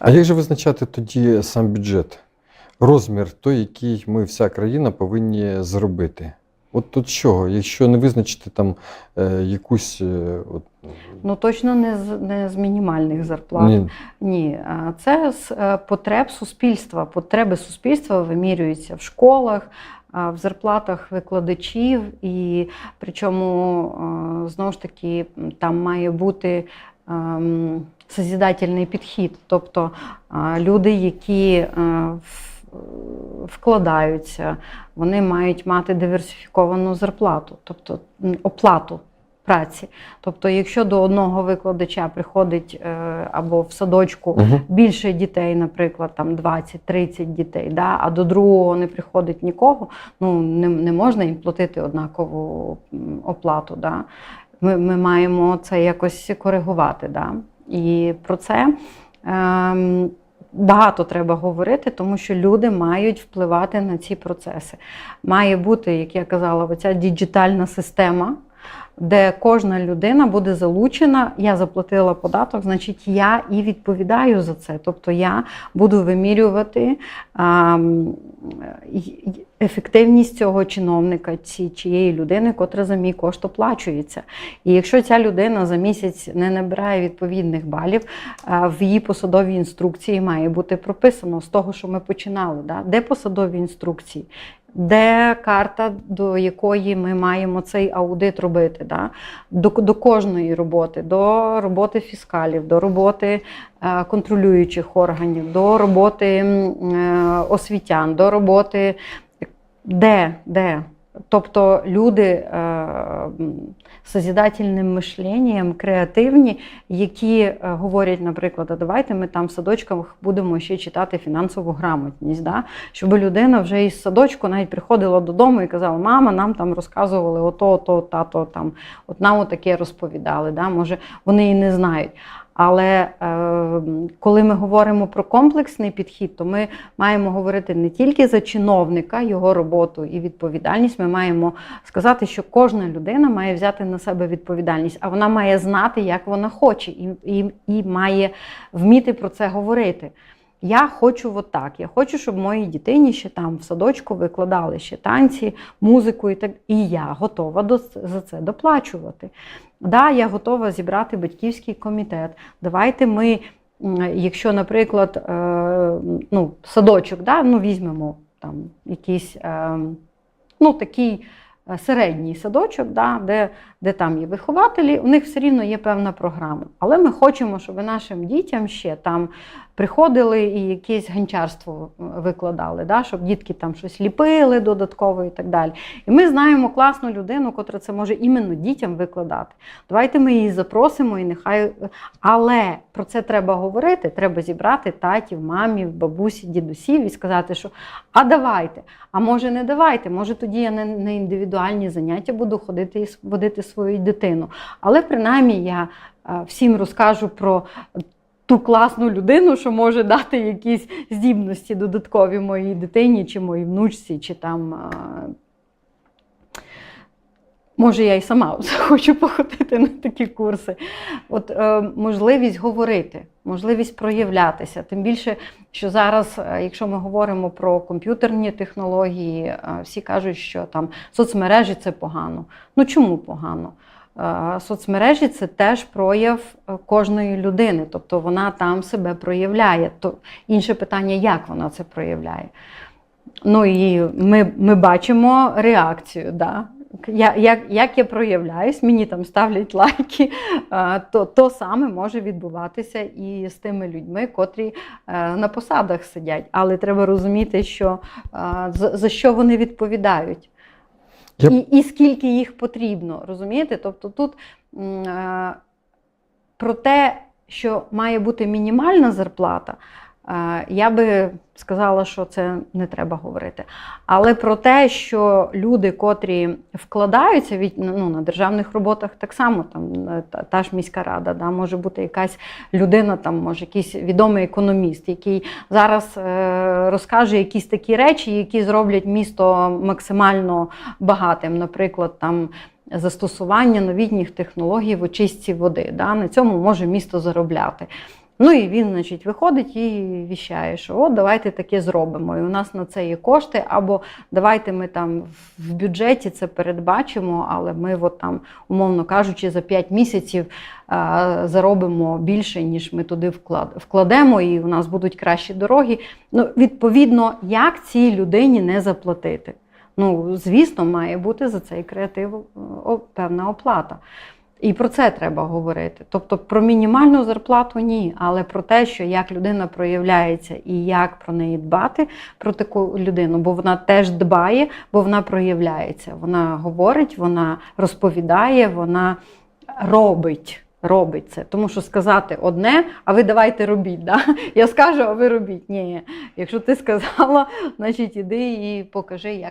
А як же визначати тоді сам бюджет? Розмір той, який ми, вся країна, повинні зробити? От тут чого? Якщо не визначити там е, якусь. Е, от, Ну точно не з не з мінімальних зарплат. ні, Ні, це з е, потреб суспільства. Потреби суспільства вимірюються в школах, в зарплатах викладачів, і причому е, знову ж таки там має бути созідательний підхід. Тобто люди, які е, вкладаються, вони мають мати диверсифіковану зарплату, тобто оплату праці. Тобто, якщо до одного викладача приходить е, або в садочку Угу. більше дітей, наприклад, там 20-30 дітей, да, а до другого не приходить нікого, ну не, не можна їм платити однакову оплату. Да. Ми, ми маємо це якось коригувати. Да. І про це ем, багато треба говорити, тому що люди мають впливати на ці процеси. Має бути, як я казала, оця діджитальна система. Де кожна людина буде залучена, я заплатила податок, значить я і відповідаю за це. Тобто я буду вимірювати а, м, й- й- ефективність цього чиновника, ці, чиєї людини, котра за мій кошт оплачується. І якщо ця людина за місяць не набирає відповідних балів, а, в її посадовій інструкції має бути прописано з того, що ми починали. Да? Де посадові інструкції? Де карта, до якої ми маємо цей аудит робити? Да? До, до кожної роботи, до роботи фіскалів, до роботи е, контролюючих органів, до роботи е, освітян, до роботи де? де? Тобто люди е, з созідательним мишленням, креативні, які е, говорять, наприклад, а давайте ми там в садочках будемо ще читати фінансову грамотність. Да? Щоб людина вже із садочку навіть приходила додому і казала, мама, нам там розказували ото, ото, тато, там, от нам отаке розповідали. Да? Може, вони і не знають. Але е, коли ми говоримо про комплексний підхід, то ми маємо говорити не тільки за чиновника, його роботу і відповідальність. Ми маємо сказати, що кожна людина має взяти на себе відповідальність, а вона має знати, як вона хоче, і, і, і має вміти про це говорити. Я хочу от так. Я хочу, щоб моїй дитині ще там в садочку викладали ще танці, музику і так. І я готова до, за це доплачувати. Да, я готова зібрати батьківський комітет. Давайте ми, якщо, наприклад, е, ну, садочок, да, ну, візьмемо там якийсь е, ну, такий середній садочок, да, де, де там є вихователі, у них все рівно є певна програма. Але ми хочемо, щоб нашим дітям ще там приходили і якесь ганчарство е, викладали, да, щоб дітки там щось ліпили додатково і так далі. І ми знаємо класну людину, котра це може іменно дітям викладати. Давайте ми її запросимо і нехай. Але про це треба говорити. Треба зібрати татів, мамів, бабусі, дідусів і сказати, що а давайте, а може не давайте, може тоді я на, на індивідуальні заняття буду ходити і водити свою дитину. Але принаймні я е, всім розкажу про ту класну людину, що може дати якісь здібності додаткові моїй дитині, чи моїй внучці, чи там. Може, я і сама хочу походити на такі курси. От е, можливість говорити, можливість проявлятися. Тим більше, що зараз, е, якщо ми говоримо про комп'ютерні технології, е, всі кажуть, що там соцмережі це погано. Ну чому погано? Е, Соцмережі це теж прояв е, кожної людини, тобто вона там себе проявляє. То інше питання, як вона це проявляє. Ну і ми, ми бачимо реакцію. Да? Я, як, як я проявляюсь, мені там ставлять лайки, то, то саме може відбуватися і з тими людьми, котрі е, на посадах сидять. Але треба розуміти, що е, за, за що вони відповідають. Я- І, і скільки їх потрібно, розумієте? Тобто тут е, про те, що має бути мінімальна зарплата, я би сказала, що це не треба говорити. Але про те, що люди, котрі вкладаються від, ну, на державних роботах, так само там е, та, та ж міська рада, да, може бути якась людина, там, може якийсь відомий економіст, який зараз е, розкаже якісь такі речі, які зроблять місто максимально багатим. Наприклад, там. Застосування новітніх технологій в очистці води. Да? На цьому може місто заробляти. Ну і він, значить, виходить і віщає, що от давайте таке зробимо. І у нас на це є кошти, або давайте ми там в бюджеті це передбачимо, але ми от там, умовно кажучи, за 5 місяців а, заробимо більше, ніж ми туди вклад- вкладемо, і у нас будуть кращі дороги. Ну, відповідно, як цій людині не заплатити? Ну, звісно, має бути за цей креатив певна оплата. І про це треба говорити. Тобто про мінімальну зарплату ні, але про те, що як людина проявляється і як про неї дбати, про таку людину, бо вона теж дбає, бо вона проявляється. Вона говорить, вона розповідає, вона робить. Робить це, тому що сказати одне, а ви давайте робіть. Да? Я скажу, а ви робіть. Ні, якщо ти сказала, значить іди і покажи, як.